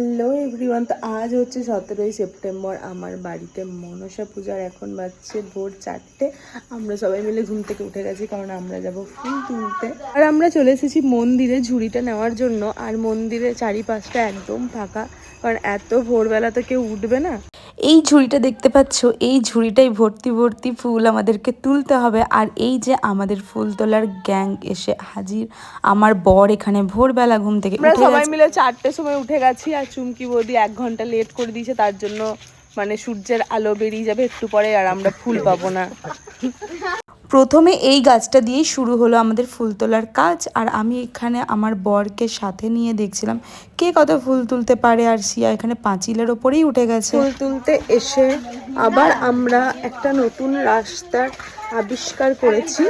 Hello everyone, তো আজ হচ্ছে সতেরোই সেপ্টেম্বর, আমার বাড়িতে মনসা পূজার এখন বাজছে ভোর চারটে। আমরা সবাই মিলে ঘুম থেকে উঠে গেছি, কারণ আমরা যাব ফুল তুলতে। আর আমরা চলে এসেছি মন্দিরে ঝুড়িটা নেওয়ার জন্য, আর মন্দিরের চারিপাশটা একদম ফাঁকা, কারণ এত ভোরবেলা তো কেউ উঠবে না। এই ঝুড়িটা দেখতে পাচ্ছ? এই ঝুড়িটাই ভর্তি ভর্তি ফুল আমাদেরকে তুলতে হবে। আর এই যে আমাদের ফুল তোলার গ্যাং এসে হাজির। আমার বর এখানে ভোরবেলা ঘুম থেকে সবাই মিলে চারটের সময় উঠে গেছি আর চুমকি বৌদি এক ঘণ্টা লেট করে দিয়েছে তার জন্য মানে সূর্যের আলো বেরিয়ে যাবে একটু পরে আর আমরা ফুল পাবো না। প্রথমে এই গাছটা দিয়েই শুরু হলো আমাদের ফুল তোলার কাজ। আর আমি এখানে আমার বরকে সাথে নিয়ে দেখছিলাম কে কত ফুল তুলতে পারে আর সিয়া এখানে পাঁচিলের ওপরেই উঠে গেছে। ফুল তুলতে এসে আবার আমরা একটা নতুন রাস্তার আবিষ্কার করেছি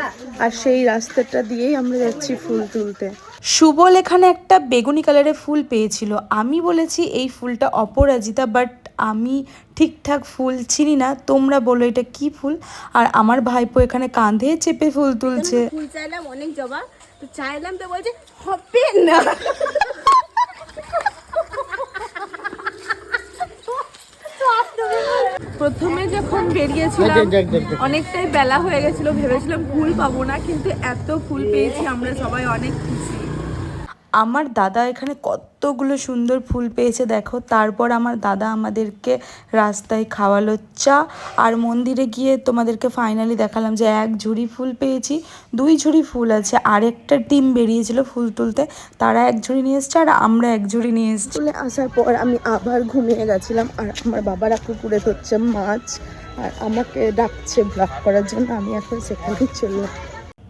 আর সেই রাস্তাটা দিয়েই আমরা যাচ্ছি ফুল তুলতে। সুবল এখানে একটা বেগুনি কালারের ফুল পেয়েছিল। আমি বলেছি এই ফুলটা অপরাজিতা বাট আমি ঠিকঠাক ফুল চিনি না তোমরা বলো এটা কি ফুল? আর আমার ভাইপো এখানে কাঁধে চেপে ফুল তুলছে। ফুল চাইলাম অনেক জবা তো চাইলাম তো বলছে হবে না। প্রথমে যখন বেরিয়েছিলাম অনেকটাই বেলা হয়ে গেছিল ভেবেছিলাম ফুল পাবো না কিন্তু এত ফুল পেয়েছি আমরা সবাই অনেক খুশি। আমার দাদা এখানে কতগুলো সুন্দর ফুল পেয়েছে, দেখো। তারপর আমার দাদা আমাদেরকে রাস্তায় খাওয়ালো চা আর মন্দিরে গিয়ে তোমাদেরকে ফাইনালি দেখালাম যে এক ঝুড়ি ফুল পেয়েছি, দুই ঝুড়ি ফুল আছে। আরেকটা টিম বেরিয়েছিল ফুল তুলতে, তারা এক ঝুড়ি নিয়ে এসছে আর আমরা এক ঝুড়ি নিয়ে এসছি। তুলে আসার পর আমি আবার ঘুমিয়ে গেছিলাম আর আমার বাবারা পুকুরে ধরছে মাছ আর আমাকে ডাকছে ব্লগ করার জন্য, আমি এখন সেখানেই চললাম।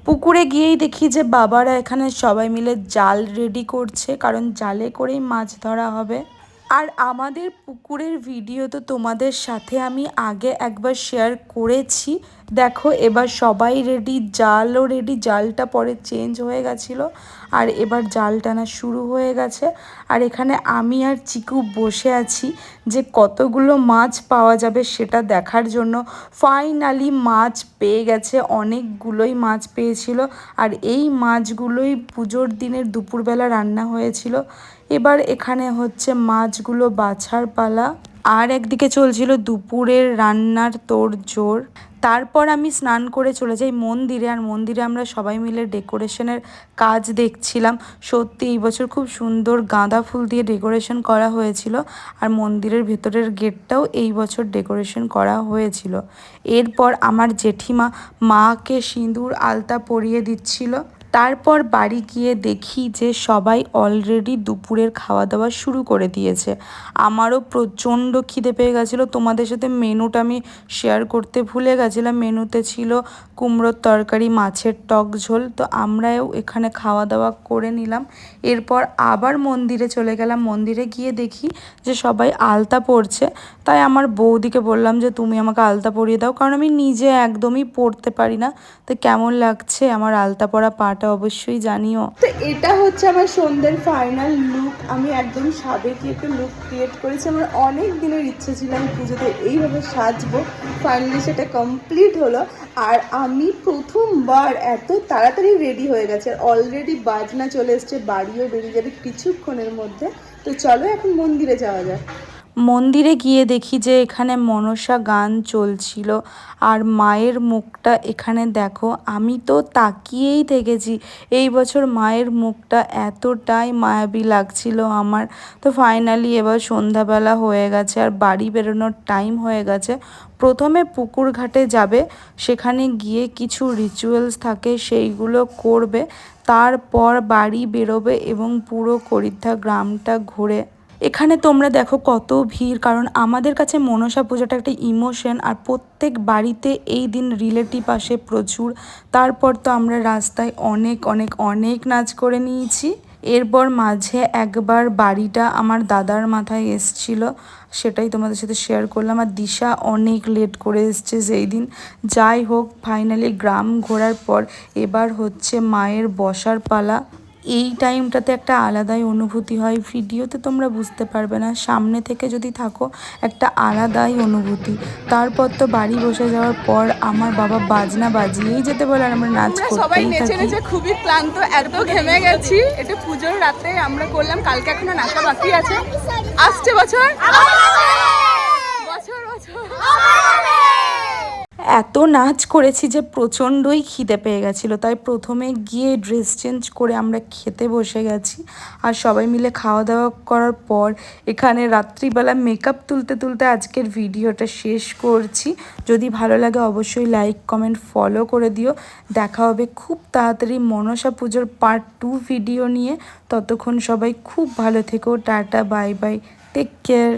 পুকুরে গিয়েই দেখি যে বাবারা এখানে সবাই মিলে জাল রেডি করছে, কারণ জালে করেই মাছ ধরা হবে। আর আমাদের পুকুরের ভিডিও তো তোমাদের সাথে আমি আগে একবার শেয়ার করেছি। দেখো, এবার সবাই রেডি জালও রেডি জালটা পরে চেঞ্জ হয়ে গেছিল, আর এবার জাল টানা শুরু হয়ে গেছে। আর এখানে আমি আর চিকু বসে আছি যে কতগুলো মাছ পাওয়া যাবে সেটা দেখার জন্য। ফাইনালি মাছ পেয়ে গেছে, অনেকগুলোই মাছ পেয়েছিল, আর এই মাছগুলোই পুজোর দিনের দুপুরবেলা রান্না হয়েছিল। এবার এখানে হচ্ছে মাছগুলো বাছার পালা। আর একদিকে চলছিল দুপুরের রান্নার তোড় জোর তারপর আমি স্নান করে চলে যাই মন্দিরে, আর মন্দিরে আমরা সবাই মিলে ডেকোরেশনের কাজ দেখছিলাম। সত্যি এই বছর খুব সুন্দর গাঁদা ফুল দিয়ে ডেকোরেশন করা হয়েছিল, আর মন্দিরের ভেতরের গেটটাও এই বছর ডেকোরেশন করা হয়েছিল। এরপর আমার জেঠিমা মাকে সিঁদুর, আলতা পরিয়ে দিচ্ছিল। তারপর বাড়ি গিয়ে দেখি যে সবাই অলরেডি দুপুরের খাওয়া দাওয়া শুরু করে দিয়েছে। আমারও প্রচণ্ড খিদে পেয়ে গেছিল। তোমাদের সাথে মেনুটা আমি শেয়ার করতে ভুলে গেছিলাম। মেনুতে ছিল কুমড়োর তরকারি, মাছের টক ঝোল। তো আমরাও এখানে খাওয়া দাওয়া করে নিলাম। এরপর আবার মন্দিরে চলে গেলাম। মন্দিরে গিয়ে দেখি যে সবাই আলতা পরছে। তাই আমার বৌদিকে বললাম যে, তুমি আমাকে আলতা পরিয়ে দাও। কারণ আমি নিজে একদমই পরতে পারি না। তো কেমন লাগছে আমার আলতা পরা পাটা অবশ্যই জানিও। তো এটা হচ্ছে আমার সন্ধ্যের ফাইনাল লুক আমি একদম সাবেকি একটা লুক ক্রিয়েট করেছি। আমার অনেক দিনের ইচ্ছে ছিল আমি পুজোতে এইভাবে সাজবো। ফাইনালি সেটা কমপ্লিট হলো। আর আমি প্রথমবার এত তাড়াতাড়ি রেডি হয়ে গেছে। আর অলরেডি বাজনা চলে এসছে, বাড়িও বেরিয়ে যাবে কিছুক্ষণের মধ্যে। তো চলো এখন মন্দিরে যাওয়া যাক। মন্দিরে গিয়ে দেখি যে এখানে মনসা গান চলছিল আর মায়ের মুখটা এখানে দেখো, আমি তো তাকিয়েই থেকেছি। এই বছর মায়ের মুখটা এতটাই মায়াবী লাগছিল আমার। তো ফাইনালি এবার সন্ধ্যাবেলা হয়ে গেছে আর বাড়ি বেরোনোর টাইম হয়ে গেছে। প্রথমে পুকুর ঘাটে যাবে, সেখানে গিয়ে কিছু রিচুয়ালস থাকে, সেইগুলো করবে। তারপর বাড়ি বেরোবে এবং পুরো করিদ্ধা গ্রামটা ঘুরে এখানে তোমরা দেখো কত ভিড়, কারণ আমাদের কাছে মনসা পূজাটা একটা ইমোশন, আর প্রত্যেক বাড়িতে এই দিন রিলেটিভ আসে প্রচুর। তারপর তো আমরা রাস্তায় অনেক অনেক অনেক নাচ করে নিয়েছি। এরপর মাঝে একবার বাড়িটা আমার দাদার মাথায় এসছিল, সেটাই তোমাদের সাথে শেয়ার করলাম। আর দিশা অনেক লেট করে এসছে সেই দিন। যাই হোক ফাইনালি গ্রাম ঘোরার পর এবার হচ্ছে মায়ের বসার পালা। এই টাইমটাতে একটা আলাদাই অনুভূতি হয়। ভিডিওতে তোমরা বুঝতে পারবে না। সামনে থেকে যদি থাকো একটা আলাদাই অনুভূতি। তারপর তো বাড়ি বসে যাওয়ার পর আমার বাবা বাজনা বাজিয়েই যেতে বলে আর আমরা নাচ সবাই নেচে নেচে খুবই ক্লান্ত এত ঘেমে গেছি। এটা পুজোর রাতে আমরা করলাম। কালকে এখনও নাচা বাকি আছে। আসছে বছর? বছর বছর। এত নাচ করেছি যে প্রচণ্ডই খিদে পেয়ে গেছিল। তাই প্রথমে গিয়ে ড্রেস চেঞ্জ করে আমরা খেতে বসে গেছি আর সবাই মিলে খাওয়া দাওয়া করার পর এখানে রাত্রিবেলা মেকআপ তুলতে তুলতে আজকের ভিডিওটা শেষ করছি। যদি ভালো লাগে অবশ্যই লাইক কমেন্ট ফলো করে দিও। দেখা হবে খুব তাড়াতাড়ি মনসা পুজোর পার্ট টু ভিডিও নিয়ে। ততক্ষণ সবাই খুব ভালো থেকো, tata bye bye take care